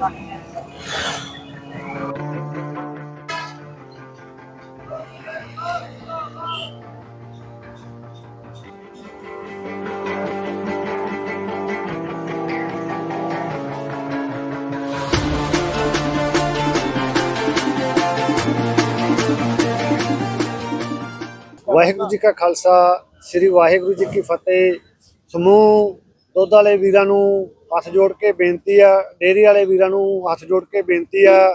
Thank you. Waheguru ji ਕਾ ਖਾਲਸਾ, ਸ੍ਰੀ ਵਾਹਿਗੁਰੂ ਜੀ ਕੀ ਫਤਿਹ। ਸਮੂਹ ਦੁੱਧ ਵਾਲੇ ਵੀਰਾਂ ਨੂੰ ਹੱਥ ਜੋੜ ਕੇ ਬੇਨਤੀ ਆ, ਡੇਅਰੀ ਵਾਲੇ ਵੀਰਾਂ ਨੂੰ ਹੱਥ ਜੋੜ ਕੇ ਬੇਨਤੀ ਆ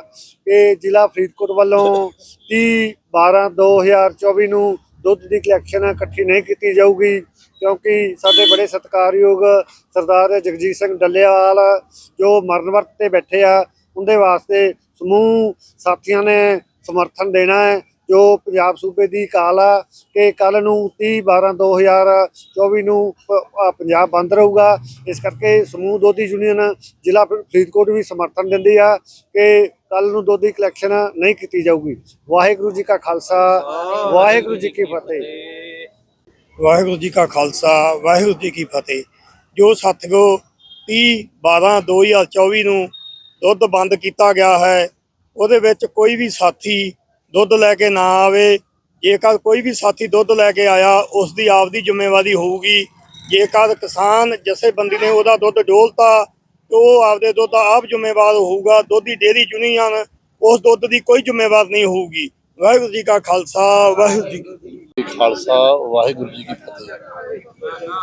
ਕਿ ਜ਼ਿਲ੍ਹਾ ਫਰੀਦਕੋਟ ਵੱਲੋਂ 30 12 2024 ਨੂੰ ਦੁੱਧ ਦੀ ਕਲੈਕਸ਼ਨ ਇਕੱਠੀ ਨਹੀਂ ਕੀਤੀ ਜਾਊਗੀ, ਕਿਉਂਕਿ ਸਾਡੇ ਬੜੇ ਸਤਿਕਾਰਯੋਗ ਸਰਦਾਰ ਜਗਜੀਤ ਸਿੰਘ ਡੱਲੇਵਾਲ ਜੋ ਮਰਨ ਵਰਤ ਤੇ ਬੈਠੇ ਆ, ਉਹਦੇ ਵਾਸਤੇ ਸਮੂਹ ਸਾਥੀਆਂ ਨੇ ਸਮਰਥਨ ਦੇਣਾ ਹੈ। ਜੋ ਪੰਜਾਬ ਸੂਬੇ ਦੀ ਕਾਲ ਆ ਕਿ ਕੱਲ ਨੂੰ 30 12 2024 ਨੂੰ ਪ- ਆ ਪੰਜਾਬ ਬੰਦ ਰਹੂਗਾ। ਇਸ ਕਰਕੇ ਸਮੂਹ ਦੋਧੀ ਯੂਨੀਅਨ ਜ਼ਿਲ੍ਹਾ ਫਰੀਦਕੋਟ ਵੀ ਸਮਰਥਨ ਦਿੰਦੀ ਆ ਕਿ ਕੱਲ ਨੂੰ ਦੁੱਧ ਕਲੈਕਸ਼ਨ ਨਹੀਂ ਕੀਤੀ ਜਾਊਗੀ। ਵਾਹਿਗੁਰੂ ਜੀ ਕਾ ਖਾਲਸਾ, ਵਾਹਿਗੁਰੂ ਜੀ ਕੀ ਫਤਿਹ। ਵਾਹਿਗੁਰੂ ਜੀ ਕਾ ਖਾਲਸਾ, ਵਾਹਿਗੁਰੂ ਜੀ ਕੀ ਫਤਿਹ। ਜੋ ਸਾਥੀਓ 30 12 2024 ਨੂੰ ਦੁੱਧ ਬੰਦ ਕੀਤਾ ਗਿਆ ਹੈ, ਉਹਦੇ ਵਿੱਚ ਕੋਈ ਵੀ ਸਾਥੀ ਦੁੱਧ ਲੈ ਕੇ ਨਾ ਆਵੇ, ਜੇਕਰ ਕੋਈ ਵੀ ਸਾਥੀ ਦੁੱਧ ਲੈ ਕੇ ਆਇਆ ਉਸ ਦੀ ਆਪਦੀ ਜ਼ਿੰਮੇਵਾਰੀ ਹੋਊਗੀ। ਜੇਕਰ ਕਿਸਾਨ ਜਥੇਬੰਦੀ ਨੇ ਉਹਦਾ ਦੁੱਧ ਡੋਲਤਾ ਉਹ ਆਪਦੇ ਦੁੱਧ ਦਾ ਆਪ ਜ਼ਿੰਮੇਵਾਰ ਹੋਊਗਾ। ਦੁੱਧੀ ਡੇਅਰੀ ਯੂਨੀਅਨ ਉਸ ਦੁੱਧ ਦੀ ਕੋਈ ਜ਼ਿੰਮੇਵਾਰ ਨਹੀਂ ਹੋਊਗੀ। ਵਾਹਿਗੁਰੂ ਜੀ ਕਾ ਖਾਲਸਾ, ਵਾਹਿਗੁਰੂ ਜੀ ਕੀ ਖਾਲਸਾ, ਵਾਹਿਗੁਰੂ ਜੀ ਕੀ ਫਤਿਹ।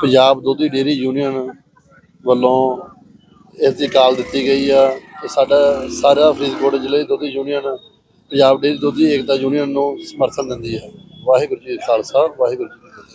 ਪੰਜਾਬ ਦੁੱਧੀ ਡੇਅਰੀ ਯੂਨੀਅਨ ਵੱਲੋਂ ਇਸ ਦੀ ਕਾਲ ਦਿੱਤੀ ਗਈ ਆ ਕਿ ਸਾਡਾ ਸਾਰਾ ਫਰੀਦਕੋਟ ਜ਼ਿਲ੍ਹੇ ਦੁੱਧ ਯੂਨੀਅਨ ਪੰਜਾਬ ਡੇਅਰੀ ਦੁੱਧੀ ਏਕਤਾ ਯੂਨੀਅਨ ਨੂੰ ਸਮਰਥਨ ਦਿੰਦੀ ਹੈ। ਵਾਹਿਗੁਰੂ ਜੀ ਖਾਲਸਾ ਵਾਹਿਗੁਰੂ ਜੀ